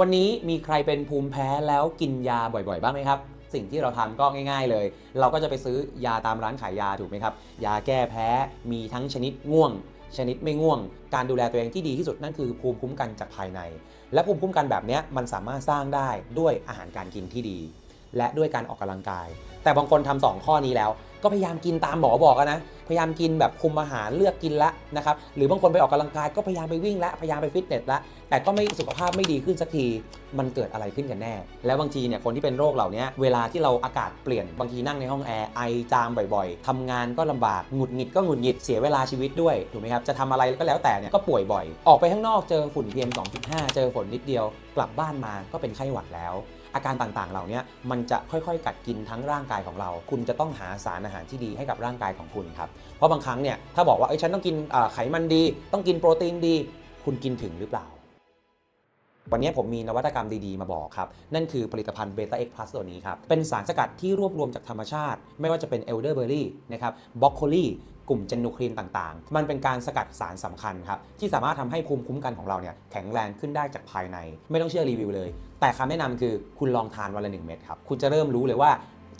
วันนี้มีใครเป็นภูมิแพ้แล้วกินยาบ่อยๆ บ้างไหมครับ สิ่งที่เราทำก็ง่าย ๆเลย เราก็จะไปซื้อยาตามร้านขายยาถูกไหมครับ ยาแก้แพ้มีทั้งชนิดง่วง ชนิดไม่ง่วง การดูแลตัวเองที่ดีที่สุดนั่นคือภูมิคุ้มกันจากภายใน และภูมิคุ้มกันแบบนี้มันสามารถสร้างได้ด้วยอาหารการกินที่ดี และด้วยการออกกำลังกาย แต่บางคนทำสองข้อนี้แล้ว ก็พยายามกินตามหมอบอกนะ พยายามกินแบบคุมอาหารเลือกกินละนะครับ หรือบางคนไปออกกำลังกายก็พยายามไปวิ่งละ พยายามไปฟิตเนสละ แต่ก็ไม่สุขภาพไม่ดีขึ้นสักที มันเกิดอะไรขึ้นกันแน่ แล้วบางทีเนี่ยคนที่เป็นโรคเหล่านี้เวลาที่เราอากาศเปลี่ยน บางทีนั่งในห้องแอร์ไอจามบ่อยๆทำงานก็ลำบาก หงุดหงิดก็หงุดหงิด เสียเวลาชีวิตด้วย ถูกไหมครับ จะทำอะไรก็แล้วแต่เนี่ยก็ป่วยบ่อย ออกไปข้างนอกเจอฝุ่น PM 2.5 เจอฝนนิดเดียว กลับบ้านมาก็เป็นไข้หวัดแล้ว อาการต่างๆ เหล่านี้มันจะค่อยๆ กัดกินทั้งร่างกายของเรา คุณจะต้องหาสารอาอาหารที่ดีให้กับร่างกายของคุณครับ เพราะบางครั้งเนี่ยถ้าบอกว่าเอ้ยฉันต้องกินไขมันดี ต้องกินโปรตีนดี คุณกินถึงหรือเปล่า วันนี้ผมมีนวัตกรรมดีๆ มาบอกครับ นั่นคือผลิตภัณฑ์เบต้าเอ็กพลัสตัวนี้ครับ เป็นสารสกัดที่รวบรวมจากธรรมชาติ ไม่ว่าจะเป็นเอลเดอร์เบอร์รี่นะครับบล็อกโคลีกลุ่มเจนโนครีนต่างๆ มันเป็นการสกัดสารสำคัญครับ ที่สามารถทำให้ภูมิคุ้มกันของเราเนี่ยแข็งแรงขึ้นได้จากภายใน ไม่ต้องเชื่อรีวิวเลย แต่คำแนะนำคือคุณลองทานวันละหนึ่งเม็ดครับ คุณจะเริ่มรู้เลยว่า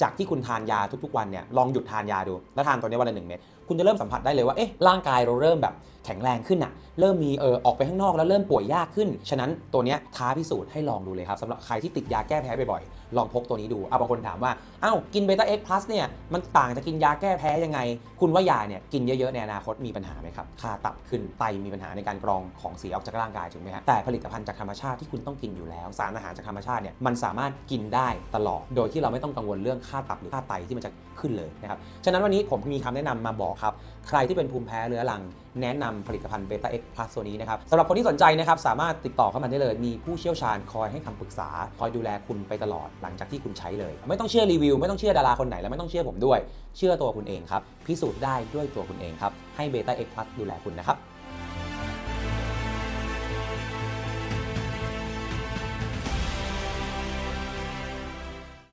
จากที่คุณทานยาทุกๆวันเนี่ยลองหยุดทานยาดูแล้วทานตัวนี้วันละหนึ่งเม็ดคุณจะเริ่มสัมผัสได้เลยว่าเอ๊ะร่างกายเราเริ่มแบบ ข็งแรงขึ้นอะเริ่มมีเออออกไปข้างนอกแล้วเริ่มป่วยยากขึ้น ฉะนั้นตัวเนี้ยท้าพิสูจน์ให้ลองดูเลยครับสำหรับใครที่ติดยาแก้แพ้บ่อยๆลองพกตัวนี้ดูเอาบางคนถามว่าอ้าวกินเบต้าเอ็กซ์พลัสเนี่ยมันต่างจากกินยาแก้แพ้ยังไง คุณว่ายาเนี่ยกินเยอะๆในอนาคตมีปัญหาไหมครับค่าตับขึ้นไตมีปัญหาในการกรองของเสียออกจากร่างกายถูกไหมฮะแต่ผลิตภัณฑ์จากธรรมชาติที่คุณต้องกินอยู่แล้ว สารอาหารจากธรรมชาติเนี่ยมันสามารถกินได้ตลอด โดยที่เราไม่ต้องกังวลเรื่องค่าตับหรือค่าไตที่มันจะขึ้นเลยนะครับฉะนั้นวันนี้ผมมีคำแนะนำมาบอกครับใครที่เป็นภูมิแพ้เรื้อรังแนะนำผลิตภัณฑ์เบต้าเอ็กซ์พลัสตัวนี้นะครับสำหรับคนที่สนใจนะครับสามารถติดต่อเข้ามาได้เลย มีผู้เชี่ยวชาญคอยให้คำปรึกษา คอยดูแลคุณไปตลอดหลังจากที่คุณใช้เลย ไม่ต้องเชื่อรีวิว ไม่ต้องเชื่อดาราคนไหนและไม่ต้องเชื่อผมด้วย เชื่อตัวคุณเองครับพิสูจน์ได้ด้วยตัวคุณเองครับให้เบต้าเอ็กซ์พลัสดูแลคุณนะครับ